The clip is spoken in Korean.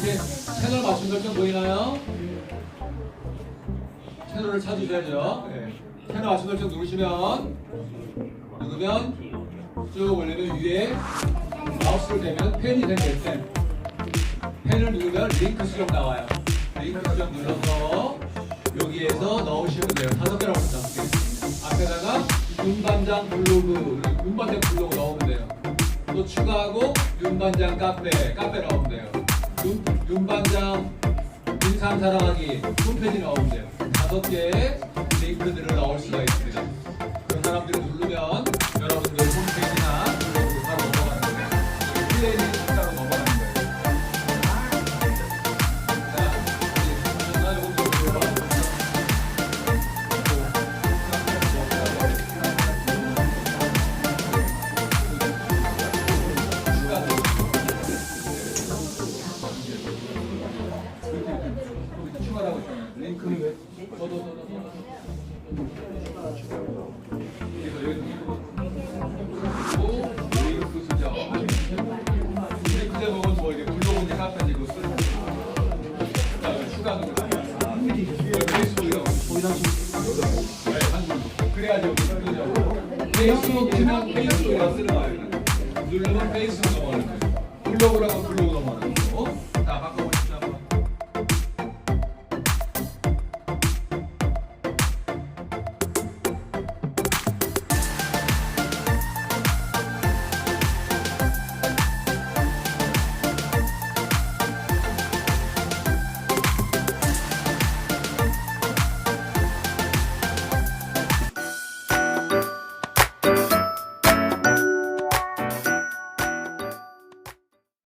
밑에 채널 맞춤 설정 보이나요? 채널을 찾으셔야죠. 네. 채널 맞춤 설정 누르시면 누르면 쭉 올리면 위에 마우스를 대면 펜이 생길 때 펜을 누르면 링크 수정 나와요. 링크 수정 눌러서 여기에서 넣으시면 돼요. 다섯 개라고 했다. 앞에다가 윤반장 블로그, 윤반장 블로그 넣으면 돼요. 또 추가하고 윤반장 카페, 카페 넣으면 돼요. 윤, 윤반장 인삼 사랑하기 홈페이지 돼요. 다섯 개의 링크들을 넣을 수가 있습니다. 그런 사람들을 누르면 여기 쓰죠. 페이스북 치면 페이스북이라고 쓰는 거예요. 누르면 페이스북 넘어가는 거예요. 블로그라고 블로그